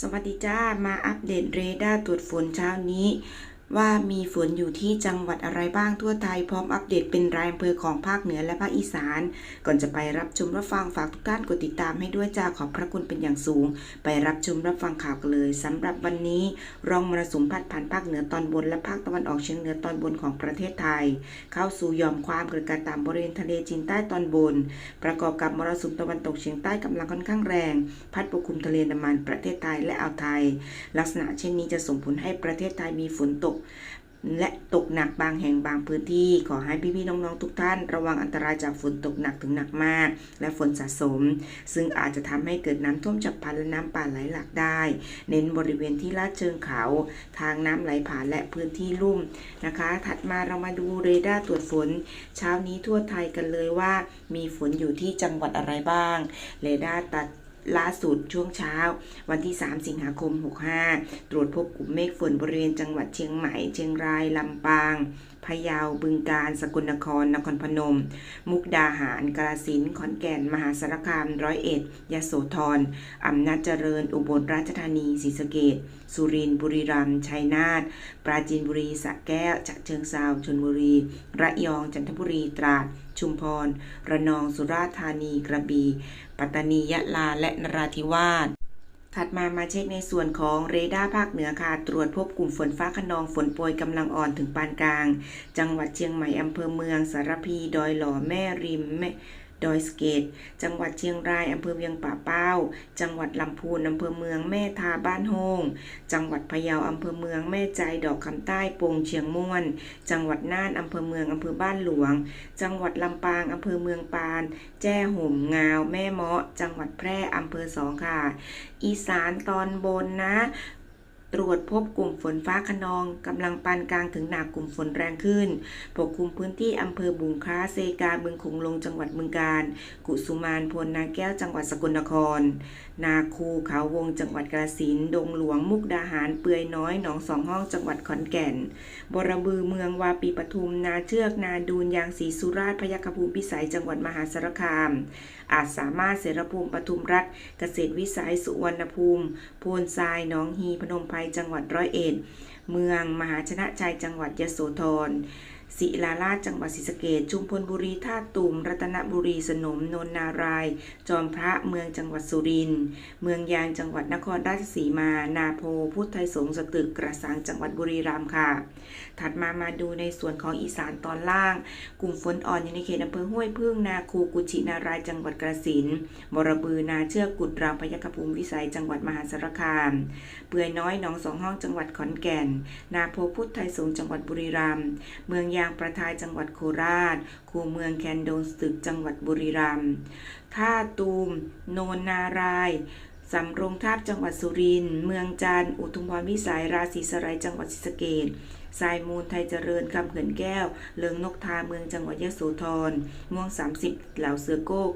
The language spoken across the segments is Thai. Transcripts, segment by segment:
สวัสดีจ้า มาอัปเดตเรดาร์ตรวจฝนเช้านี้ ว่ามีฝนอยู่ที่จังหวัดอะไรบ้างทั่วไทยพร้อมอัปเดตเป็นรายอำเภอของภาคเหนือและภาคอีสาน ก่อนจะไปรับชมรับฟังฝากทุกท่านกดติดตามให้ด้วยจ้าขอบพระคุณเป็นอย่างสูง ไปรับชมรับฟังข่าวกันเลยสำหรับวันนี้ร่องมรสุมพัดผ่านภาคเหนือตอนบนและภาคตะวันออกเฉียงเหนือตอนบนของประเทศไทย เข้าสู่ยอมความกดอากาศต่ำบริเวณทะเลจีนใต้ตอนบน ประกอบกับมรสุมตะวันตกเฉียงใต้กำลังค่อนข้างแรง พัดปกคลุมทะเลนดามันประเทศไทยและอ่าวไทย ลักษณะเช่นนี้จะส่งผลให้ประเทศไทยมีฝนตกและตกหนักบางแห่งบางพื้นที่ ขอให้พี่ๆน้องๆทุกท่าน ระวังอันตรายจากฝนตกหนักถึงหนักมาก และฝนสะสม ซึ่งอาจจะทำให้เกิดน้ำท่วมฉับพลันและน้ำป่าไหลหลากได้ เน้นบริเวณที่ลาดเชิงเขา ทางน้ำไหลผ่านและพื้นที่ลุ่มนะคะ ถัดมาเรามาดูเรดาร์ตรวจฝน เช้านี้ทั่วไทยกันเลยว่า มีฝนอยู่ที่จังหวัดอะไรบ้าง เรดาร์ตัด ล่าสุดช่วงเช้า วันที่ 3 สิงหาคม 65 ตรวจพบกลุ่มเมฆฝนบริเวณจังหวัดเชียงใหม่ เชียงราย ลำปาง พะเยาบึงกาฬสกลนคร นครพนม มุกดาหาร กาฬสินขอนแก่น มหาสารคาม ร้อยเอ็ด ยโสธร อำนาจเจริญ อุบลราชธานี ศรีสะเกษสุรินทร์ บุรีรัมย์ ชัยนาท ปราจีนบุรี สระแก้ว ฉะเชิงเทราชลบุรี ระยอง จันทบุรี ตราด ชุมพร ระนอง สุราษฎร์ธานี กระบี่ ปัตตานี ยะลา และนราธิวาส ถัดมามาเช็คในส่วนของเรดาร์ภาคเหนือค่ะ ตรวจพบกลุ่มฝนฟ้าขนองฝนโปรยกำลังอ่อนถึงปานกลาง จังหวัดเชียงใหม่อำเภอเมืองสารพี ดอยหล่อแม่ริมแม่ ดอยสเกต จังหวัดเชียงรายอำเภอเวียงป่าเป้า จังหวัดลำพูนอำเภอเมืองแม่ทาบ้านโฮง จังหวัดพะเยาอำเภอเมืองแม่ใจดอกคำใต้ปงเชียงม่วน จังหวัดน่านอำเภอเมืองอำเภอบ้านหลวง จังหวัดลำปางอำเภอเมืองปาน แจ้ห่มงาว แม่เมาะ จังหวัดแพร่อำเภอสองค่ะ อีสานตอนบนนะ ตรวจพบกลุ่มฝนฟ้าขนองกำลังปานกลางถึงหนักกลุ่มฝนแรงขึ้น ปกคลุมพื้นที่อำเภอบุงค้าเซกาบึงขุงลงจังหวัดบึงกาฬกุสุมานพลนาแก้วจังหวัดสกลนคร นาคูเขาวงจังหวัดกาฬสินดงหลวงมุกดาหารเปือยน้อยหนองสองห้องจังหวัดขอนแก่น บรบือเมืองวาปีปทุม นาเชือกนาดูนยางศรีสุราษฎร์พยัคฆภูมิพิสัยจังหวัดมหาสารคาม อาจสามารถเสรภูมิปทุมรัฐ เกษตรวิสัยสุวรรณภูมิโพนทรายหนองฮีพนมไพรจังหวัดร้อยเอ็ด เมืองมหาชนะชัยจังหวัดยโสธร ศิลาราชจังหวัดศรีสะเกษชุมพลบุรีท่าตูม รัตนบุรีสนมนนนาราย จอมพระเมืองจังหวัดสุรินทร์เมืองยางจังหวัดนครราชสีมา นาโพ พุทธไทยสงสตึกกระสังจังหวัดบุรีรัมย์ค่ะ ถัดมามาดูในส่วนของอีสานตอนล่าง กลุ่มฝนอ่อนอยู่ในเขตอำเภอห้วยพึ่งนาคูกุชินารายจังหวัดกระสินบรบือนาเชือกกุดรามพยัคฆภูมิวิสัยจังหวัดมหาสารคาม เปื่อยน้อยหนองสองห้องจังหวัดขอนแก่น นาโพพุทธไทยสงจังหวัดบุรีรัมย์เมืองยางางประทายจังหวัดโคราช คูเมืองแคนโดนสตึกจังหวัดบุรีรัมย์ท่าตูม โนนนาราย สำโรงทาบจังหวัดสุรินทร์เมืองจันทร์อุทุมพรวิสัยราศีสไลยจังหวัดศรีสะเกษทรายมูลไทยเจริญคำเขินแก้ว เลิงนกทาเมืองจังหวัดยะโสธรม่วง 30 เหล่าเสือโกก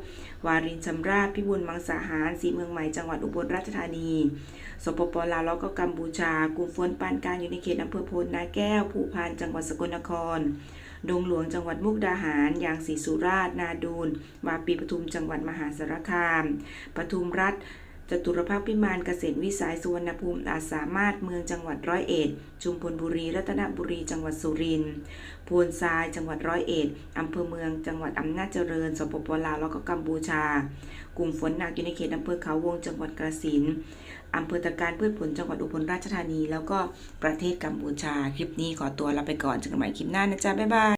วารินชำราบพิบูลมังสาหารสีเมืองใหม่จังหวัดอุบลราชธานี สปปลาวแล้วก็กัมพูชา กลุ่มฝนปานกลางอยู่ในเขตอำเภอโพนนาแก้ว ภูพานจังหวัดสกลนคร ดงหลวงจังหวัดมุกดาหาร ยางศรีสุราษฎร์นาดูนวาปีปทุมจังหวัดมหาสารคาม ปทุมรัฐ จตุรภาคพิมานเกษตรวิสัยสุวรรณภูมิอาจสามารถเมืองจังหวัดร้อยเอ็ด ชุมพลบุรี รัตนบุรี จังหวัดสุรินทร์พวนทรายจังหวัดร้อยเอ็ดอำเภอเมืองจังหวัดอำนาจเจริญ สปปลาวแล้วก็กัมพูชา กลุ่มฝนหนักอยู่ในเขตอำเภอเขาวงจังหวัดกระสินอำเภอตะการพืชผลจังหวัดอุบลราชธานี แล้วก็ประเทศกัมพูชา คลิปนี้ขอตัวลาไปก่อนเจอกันใหม่คลิปหน้านะจ๊ะบ๊ายบาย